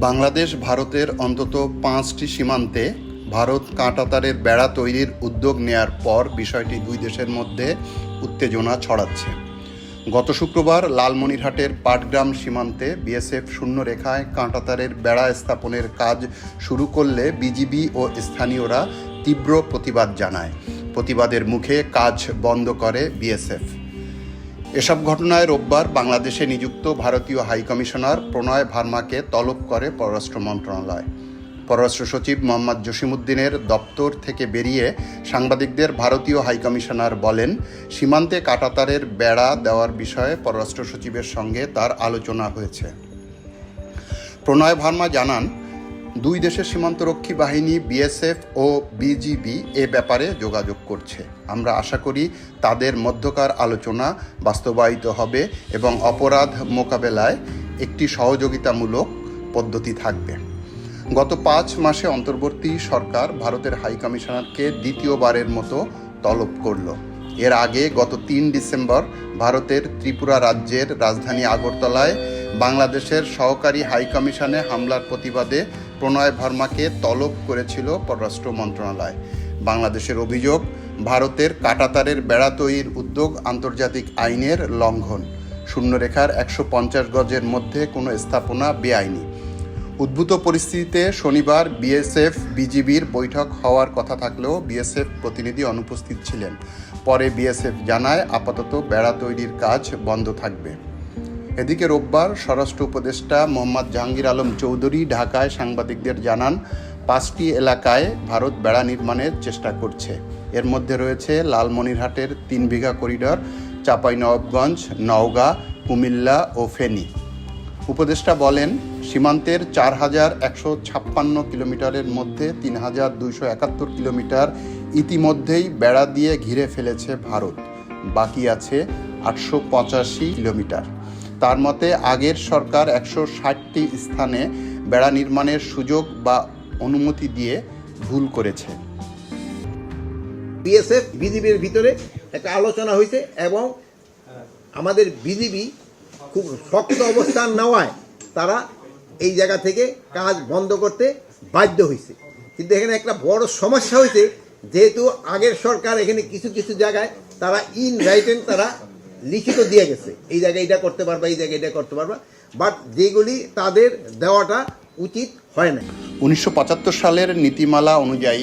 বাংলাদেশ ভারতের অন্তত পাঁচটি সীমান্তে ভারত কাঁটাতারের বেড়া তৈরির উদ্যোগ নেয়ার পর বিষয়টি দুই দেশের মধ্যে উত্তেজনা ছড়াচ্ছে। গত শুক্রবার লালমনিরহাটের পাটগ্রাম সীমান্তে বিএসএফ শূন্য রেখায় কাঁটাতারের বেড়া স্থাপনের কাজ শুরু করলে বিজিবি ও স্থানীয়রা তীব্র প্রতিবাদ জানায়। প্রতিবাদের মুখে কাজ বন্ধ করে বিএসএফ। এসব ঘটনায় রোববার বাংলাদেশে নিযুক্ত ভারতীয় হাইকমিশনার প্রণয় ভার্মাকে তলব করে পররাষ্ট্র মন্ত্রণালয়। পররাষ্ট্র সচিব মোহাম্মদ জসিমুদ্দিনের দপ্তর থেকে বেরিয়ে সাংবাদিকদের ভারতীয় হাইকমিশনার বলেন, সীমান্তে কাটাতারের বেড়া দেওয়ার বিষয়ে পররাষ্ট্র সচিবের সঙ্গে তার আলোচনা হয়েছে। প্রণয় ভার্মা জানান দুই দেশের সীমান্তরক্ষী বাহিনী, বিএসএফ ও বিজিবি এ ব্যাপারে যোগাযোগ করছে। আমরা আশা করি তাদের মধ্যকার আলোচনা বাস্তবায়িত হবে এবং অপরাধ মোকাবেলায় একটি সহযোগিতামূলক পদ্ধতি থাকবে। গত পাঁচ মাসে অন্তর্বর্তী সরকার ভারতের হাইকমিশনারকে দ্বিতীয়বারের মতো তলব করল। এর আগে গত তিন ডিসেম্বর ভারতের ত্রিপুরা রাজ্যের রাজধানী আগরতলায় বাংলাদেশের সহকারী হাই হাইকমিশনে হামলার প্রতিবাদে প্রণয় ভার্মাকে তলব করেছিল পররাষ্ট্র মন্ত্রণালয়। বাংলাদেশের অভিযোগ, ভারতের কাটাতারের বেড়া তৈরির উদ্যোগ আন্তর্জাতিক আইনের লঙ্ঘন। শূন্যরেখার একশো পঞ্চাশ গজের মধ্যে কোনো স্থাপনা বেআইনি। উদ্ভূত পরিস্থিতিতে শনিবার বিএসএফ বিজিবির বৈঠক হওয়ার কথা থাকলেও বিএসএফ প্রতিনিধি অনুপস্থিত ছিলেন। পরে বিএসএফ জানায় আপাতত বেড়া তৈরির কাজ বন্ধ থাকবে। এদিকে রোববার স্বরাষ্ট্র উপদেষ্টা মোহাম্মদ জাহাঙ্গীর আলম চৌধুরী ঢাকায় সাংবাদিকদের জানান, পাঁচটি এলাকায় ভারত বেড়া নির্মাণের চেষ্টা করছে। এর মধ্যে রয়েছে লালমনিরহাটের তিন বিঘা করিডর, চাঁপাইনবাবগঞ্জ, নওগাঁ, কুমিল্লা ও ফেনী। উপদেষ্টা বলেন, সীমান্তের চার হাজার একশো ছাপ্পান্ন কিলোমিটারের মধ্যে তিন হাজার দুইশো একাত্তর কিলোমিটার ইতিমধ্যেই বেড়া দিয়ে ঘিরে ফেলেছে ভারত। বাকি আছে আটশো পঁচাশি কিলোমিটার। তার মতে, আগের সরকার একশো ষাটটি স্থানে বেড়া নির্মাণের সুযোগ বা অনুমতি দিয়ে ভুল করেছে। বিএসএফ, বিজিবির ভিতরে একটা আলোচনা হয়েছে এবং আমাদের বিজিবি খুব শক্ত অবস্থান নেওয়ায় তারা এই জায়গা থেকে কাজ বন্ধ করতে বাধ্য হয়েছে। কিন্তু এখানে একটা বড় সমস্যা হয়েছে, যেহেতু আগের সরকার এখানে কিছু কিছু জায়গায় তারা ইন রাইটেন তারা লিখিত দিয়ে গেছে। এই জায়গায় এটা করতে পারবা, এই জায়গায় এটা করতে পারবা। বাট যেগুলি তাদের দেওয়াটা উচিত হয় না উনিশশো পঁচাত্তর সালের নীতিমালা অনুযায়ী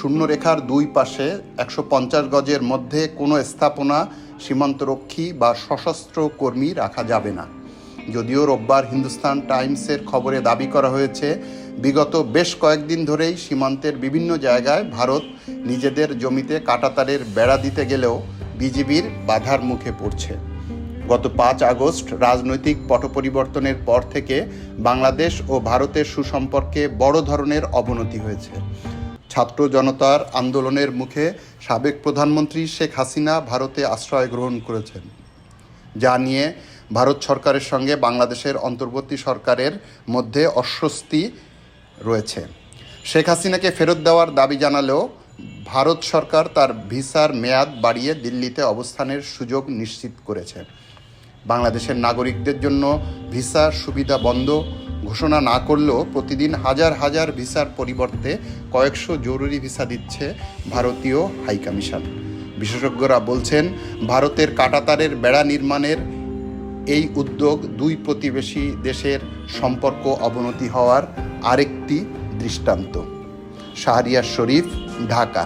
শূন্যরেখার দুই পাশে একশো পঞ্চাশ গজের মধ্যে কোনো স্থাপনা সীমান্তরক্ষী বা সশস্ত্র কর্মী রাখা যাবে না। যদিও রোববার হিন্দুস্তান টাইমসের খবরে দাবি করা হয়েছে, বিগত বেশ কয়েকদিন ধরেই সীমান্তের বিভিন্ন জায়গায় ভারত নিজেদের জমিতে কাটাতারের বেড়া দিতে গেলেও বিজিবির বাধার মুখে পড়ছে। গত পাঁচ আগস্ট রাজনৈতিক পট পরিবর্তনের পর থেকে বাংলাদেশ ও ভারতের সুসম্পর্কে বড় ধরনের অবনতি হয়েছে। ছাত্র জনতার আন্দোলনের মুখে সাবেক প্রধানমন্ত্রী শেখ হাসিনা ভারতে আশ্রয় গ্রহণ করেছেন। যা নিয়ে ভারত সরকারের সঙ্গে বাংলাদেশের অন্তর্বর্তী সরকারের মধ্যে অস্বস্তি রয়েছে। শেখ হাসিনাকে ফেরত দেওয়ার দাবি জানালেও ভারত সরকার তার ভিসার মেয়াদ বাড়িয়ে দিল্লিতে অবস্থানের সুযোগ নিশ্চিত করেছে। বাংলাদেশের নাগরিকদের জন্য ভিসার সুবিধা বন্ধ, ঘোষণা না করলেও প্রতিদিন হাজার হাজার ভিসার পরিবর্তে কয়েকশো জরুরি ভিসা দিচ্ছে ভারতীয় হাইকমিশন বিশেষজ্ঞরা বলছেন, ভারতের কাটাতারের বেড়া নির্মাণের এই উদ্যোগ দুই প্রতিবেশী দেশের সম্পর্ক অবনতি হওয়ার আরেকটি দৃষ্টান্ত। শাহরিয়ার শরীফ ঢাকা